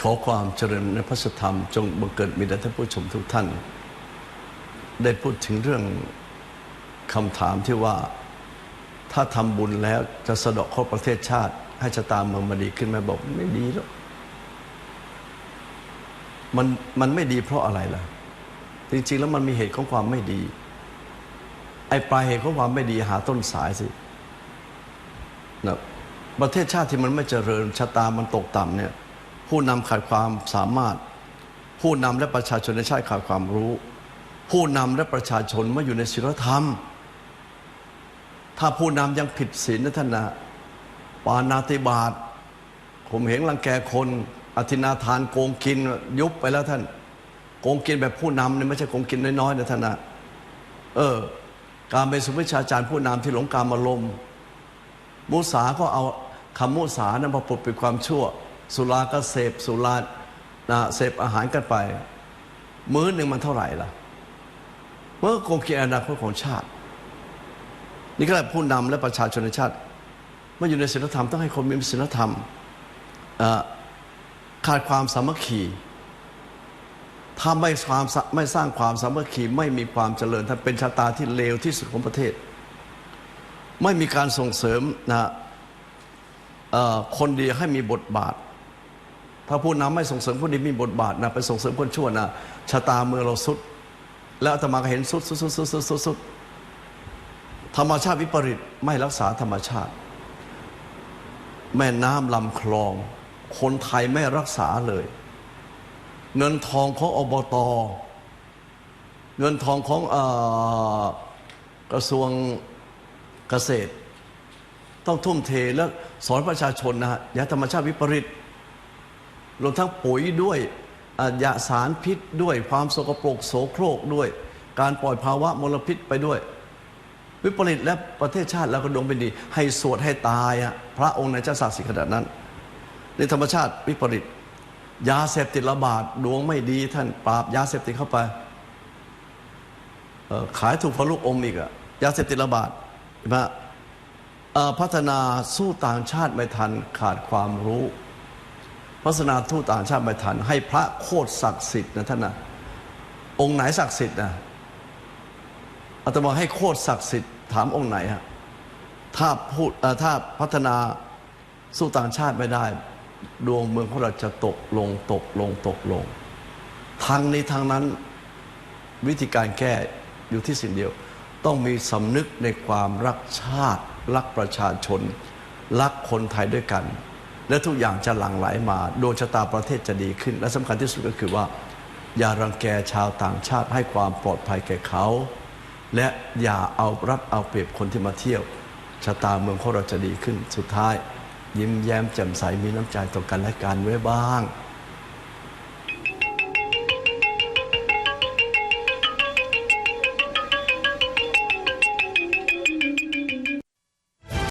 ขอความเจริญในพระธรรม จงบังเกิดมีแด่ท่านผู้ชมทุกท่าน ได้พูดถึงเรื่องคำถามที่ว่าถ้าทำบุญแล้วจะสะเดาะเคราะห์ประเทศชาติ ให้ชะตาเมืองมาดีขึ้นไหมบอกไม่ดีแล้วมันมันไม่ดีเพราะอะไรล่ะ จริง ๆ แล้วมันมีเหตุของความไม่ดี ไอ้ปลายเหตุของความไม่ดีหาต้นสายสินะประเทศชาติที่มันไม่เจริญชะตามันตกต่ำเนี่ย ผู้นำขาดความสามารถ ผู้นำและประชาชนในชาติขาดความรู้ ผู้นำและประชาชนไม่อยู่ในศีลธรรม ถ้าผู้นำยังผิดศีลนะท่านนะปานาติบาตข่มเหงรังแกคนอธินาทานโกงกินยุบไปแล้วท่าน โกงกินแบบผู้นำเนี่ยไม่ใช่โกงกินน้อยๆนะท่านนะเออ การเป็นสุวิชาจารย์ผู้นำที่หลงการมาลมณ์มุสาก็เอาคำมุสานั้นมาปลดปิดความชั่ว สุราก็เสพสุรานะเสพอาหารกันไป มื้อหนึ่งมันเท่าไหร่ล่ะเมื่อโกงกินอนาคตของชาติ นี่ก็แหละผู้นำและประชาชนในชาติเมื่ออยู่ในศีลธรรมต้องให้คนมีศีลธรรมขาดความสามัคคีถ้าไม่ความไม่สร้างความสามัคคีไม่มีความเจริญท่านเป็นชะตาที่เลวที่สุดของประเทศ ไม่มีการส่งเสริมนะเอ่อคนดีให้มีบทบาท ถ้าผู้นำไม่ส่งเสริมคนดีมีบทบาทนะไปส่งเสริมคนชั่วนะชะตาเมืองเราสุด แล้วอาตมาก็เห็นสุดสุดสุดสุดสุดสุดสุดธรรมชาติวิปริตไม่รักษาธรรมชาติ แม่น้ำลำคลอง คนไทยไม่รักษาเลย เงินทองของอบตเงินทองของอกระทรวงเกษตร ต้องทุ่มเทและสอนประชาชนนะฮะอย่าธรรมชาติวิปริต รวมทั้งปุ๋ยด้วยยาสารพิษด้วยความสกปรกโสโครกด้วย การปล่อยภาวะมลพิษไปด้วย วิปริตและประเทศชาติแล้วก็ดวงเป็นดี ให้สวดให้ตายอะพระองค์ในเจ้าศักดิ์สิทธิ์ขนาดนั้น ในธรรมชาติวิปริตยาเสพติดระบาดดวงไม่ดีท่านปราบยาเสพติดเข้าไปขายถูกพระลูกอมอีกอะยาเสพติดระบาดใช่ไหมพัฒนาสู้ต่างชาติไม่ทันขาดความรู้ พัฒนาทูตต่างชาติไม่ทัน ให้พระโคตรศักดิ์สิทธิ์นะท่านนะองค์ไหนศักดิ์สิทธิ์นะอาตมาให้โคตรศักดิ์สิทธิ์ถามองค์ไหนฮะถ้าพูดถ้าพัฒนาสู้ต่างชาติไม่ได้ ดวงเมืองของเราจะตกลงตกลงตกลงทางนี้ทางนั้นวิธีการแก้อยู่ที่สิ่งเดียว ต้องมีสำนึกในความรักชาติ รักประชาชน รักคนไทยด้วยกัน และทุกอย่างจะหลั่งไหลมาดวงชะตาประเทศจะดีขึ้น และสำคัญที่สุดก็คือว่า อย่ารังแกชาวต่างชาติให้ความปลอดภัยแก่เขา และอย่าเอารัดเอาเปรียบคนที่มาเที่ยวชะตาเมืองของเราจะดีขึ้นสุดท้าย ยิ้มแย้มแจ่มใสมีน้ำใจต่อกันและกันไว้บ้าง